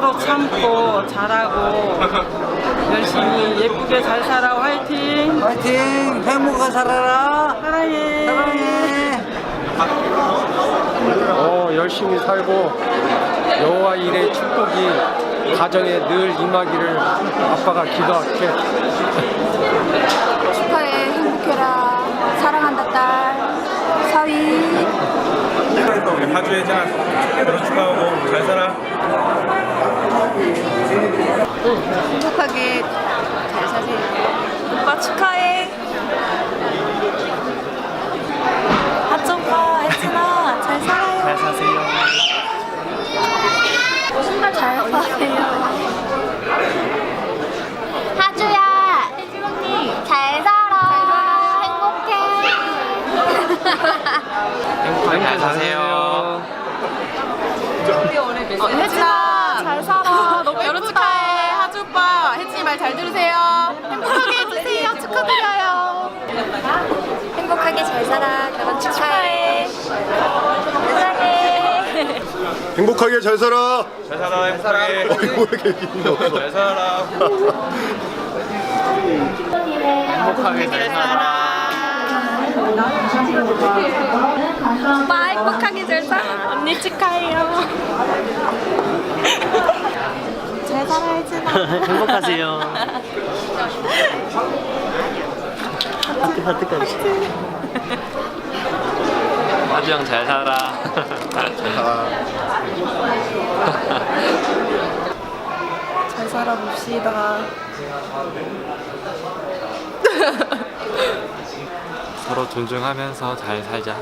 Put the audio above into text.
서로 참고 잘하고 열심히 예쁘게 잘 살아 화이팅 화이팅! 행복하게 살아라! 사랑해 사랑해! 어, 열심히 살고 여호와 일의 축복이 가정에 늘 임하기를 아빠가 기도할게. 축하해 행복해라 사랑한다 딸 사위 혜진아 결혼 축하하고 잘 살아 행복하게 잘 사세요. 오빠 축하해. 하정과 혜진아. 잘 살아요. 잘 사세요. 잘 사세요. 하주야, 혜진 언니 잘 살아. 행복해. 행복하게 사세요. 어, 혜진아 말 잘 들으세요. 행복하게 해주세요. 축하드려요. 행복하게 잘 살아. 결혼 축하해. 사랑해. 행복하게 잘 살아. 잘 살아 행복하게 어이구 왜 이렇게 얘기 없어. 잘 살아. 행복하게 잘 살아. 오빠 행복하게 잘 살아. 언니 축하해요 혜진아 행복하세요. 하트 하트까지. 아주 형잘 살아. 잘 살아봅시다 서로 존중하면서 잘 살자.